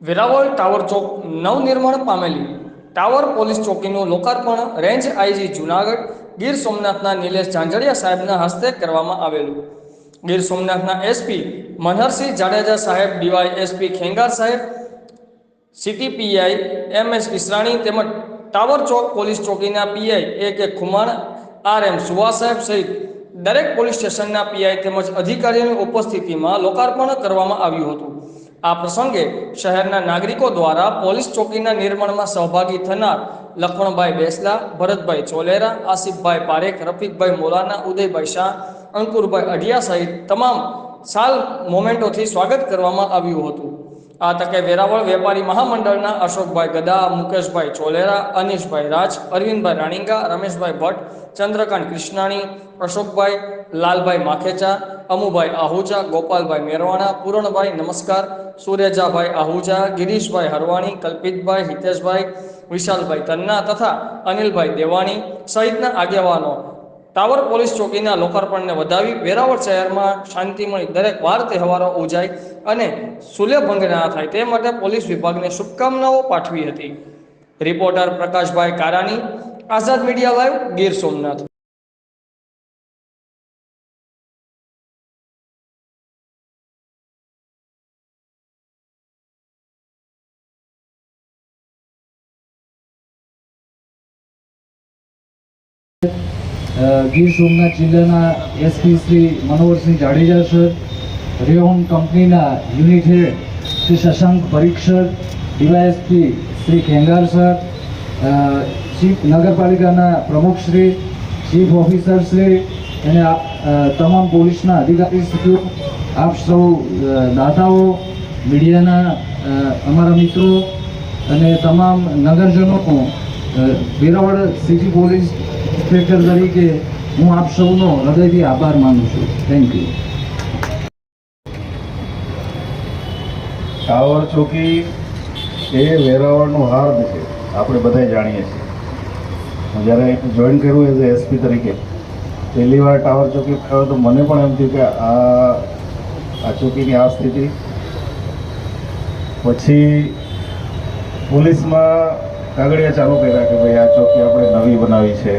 Veraval tower ચોક નવનિર્માણ પામેલી tower police ચોકીનું લોકાર્પણ રેન્જ આઈજી જુનાગઢ ગીર સોમનાથના નિલેશ ઝાંઝડિયા સાહેબના હસ્તે કરવામાં આવેલું. ગીર સોમનાથના એસપી મનહરસિંહ જાડેજા સાહેબ ડીવાય એસપી ખેંગાર સાહેબ city PI M S Israni તેમજ tower Chowk police ચોકીના PI A K Khuman R એમ સુવા સાહેબ સહિત દરેક પોલીસ સ્ટેશનના પીઆઈ તેમજ અધિકારીઓની ઉપસ્થિતિમાં લોકાર્પણ કરવામાં આવ્યું હતું. આ પ્રસંગે શહેરના નાગરિકો દ્વારા પોલીસ ચોકીના નિર્માણમાં સહભાગી થનાર લખણભાઈ બેસલા, ભરતભાઈ ચોલેરા, આસિફભાઈ પારેખ, રફીકભાઈ મોલાના, ઉદયભાઈ શાહ, અંકુરભાઈ અઢિયા સહિત તમામ સાલ મોમેન્ટોથી સ્વાગત કરવામાં આવ્યું હતું. આ તકે વેરાવળ વેપારી મહામંડળના અશોકભાઈ ગદા, મુકેશભાઈ ચોલેરા, અનીશભાઈ રાજ, અરવિંદભાઈ રાણીંગા, રમેશભાઈ ભટ્ટ, ચંદ્રકાંત કૃષ્ણાણી, અશોકભાઈ લાલભાઈ માખેચા, અમુભાઈ આહુજા, ગોપાલભાઈ મેરવાણા, પૂરણભાઈ નમસ્કાર, સુરેજાભાઈ આહુજા, ગિરીશભાઈ હરવાણી, કલ્પિતભાઈ હિતેશભાઈ, વિશાલભાઈ તન્ના તથા અનિલભાઈ દેવાણી સહિતના આગેવાનો ટાવર પોલીસ ચોકીના લોકાર્પણને વધાવી વેરાવળ શહેરમાં શાંતિમય દરેક વાર તહેવારો ઉજાય અને સુલેભંગ ના થાય તે માટે પોલીસ વિભાગને શુભકામનાઓ પાઠવી હતી. Reporter Prakashbhai Karani, Azad media live Gir Somnath. Gir Somnath જિલ્લાના એસપી શ્રી મનોહરસિંહ જાડેજા સર રેહોમ કંપનીના unit head Shri Shashank પરીક્ષર DYSP Shri Khengar sir chief નગરપાલિકાના પ્રમુખ શ્રી, ચીફ ઓફિસર શ્રી અને તમામ પોલીસના અધિકારીશ્રીઓ આપ સૌ દાતાઓ, મીડિયાના અમારા મિત્રો અને તમામ નગરજનો વેરાવળ સિટી પોલીસ ઇન્સ્પેક્ટર તરીકે હું આપ સૌનો હૃદયથી આભાર માનું છું. થેન્ક યુ ટાવર ચોકી એ વેરાવળનું હાર્દ છે. આપણે બધા જાણીએ છીએ. હું જ્યારે જોઈન કર્યું એઝ એસપી તરીકે, પહેલી વાર ટાવર ચોકી આવ્યો તો મને પણ એમ થયું કે આ આ ચોકીની આ સ્થિતિ. પછી પોલીસમાં કાગળિયા ચાલુ કર્યા કે ભાઈ આ ચોકી આપણે નવી બનાવી છે?